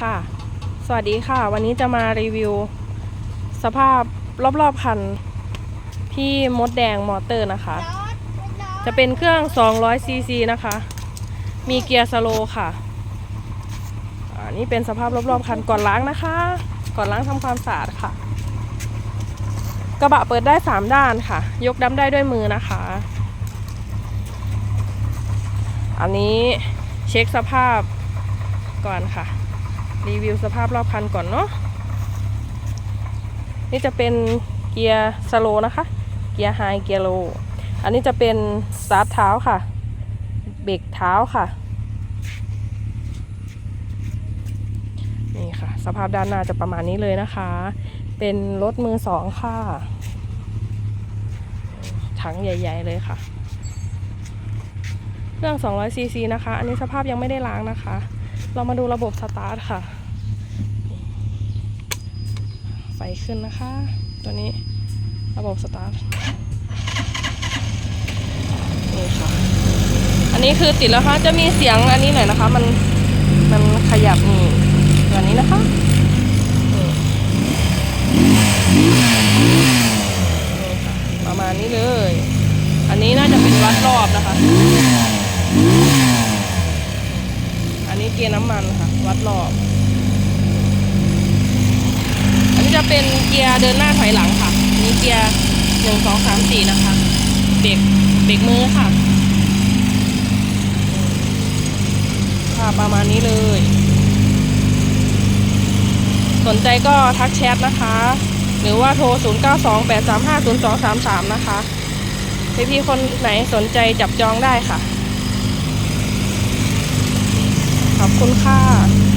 ค่ะ สวัสดีค่ะ วันนี้จะมารีวิว สภาพรอบๆคัน พี่มดแดงมอเตอร์นะคะ จะเป็นเครื่อง 200 ซีซีนะคะ มีเกียร์สโลค่ะอันนี้เป็นสภาพรอบๆคันก่อนล้างนะคะ ก่อนล้างทำความสะอาดค่ะ กระบะเปิดได้ 3 ด้านค่ะ ยกดำได้ด้วยมือนะคะ อันนี้เช็คสภาพก่อนค่ะ รีวิวสภาพรอบคันก่อนเนาะนี่จะเป็นเกียร์สโลนะคะ เกียร์ไฮเกียร์โล อันนี้จะเป็นสตาร์ทเท้าค่ะ เบรกเท้าค่ะ นี่ค่ะ สภาพด้านหน้าจะประมาณนี้เลยนะคะ เป็นรถมือสองค่ะ ถังใหญ่ ๆ เลยค่ะ เครื่อง200ซีซีนะคะ อันนี้สภาพยังไม่ได้ล้างนะคะ เรามาดูระบบสตาร์ทค่ะ ไฟขึ้นนะคะ ตัวนี้ระบบสตาร์ทนี่ค่ะ อันนี้คือติดแล้วค่ะ จะมีเสียงอันนี้หน่อยนะคะ มันมันขยับนี่แบบนี้นะคะนี่นี่ค่ะประมาณนี้เลย อันนี้น่าจะเป็นวัดรอบนะคะ กียร์น้ำมันค่ะ วัดรอบ อันนี้จะเป็นเกียร์เดินหน้าถอยหลังค่ะอันนี้เกียร์หนึ่งสองสามสี่นะคะ เบรกเบรกมือค่ะ ค่ะประมาณนี้เลย สนใจก็ทักแชทนะคะ หรือว่าโทร 0928350233 นะคะ พี่ๆคนไหนสนใจจับจองได้ค่ะ อบคุณค่ะ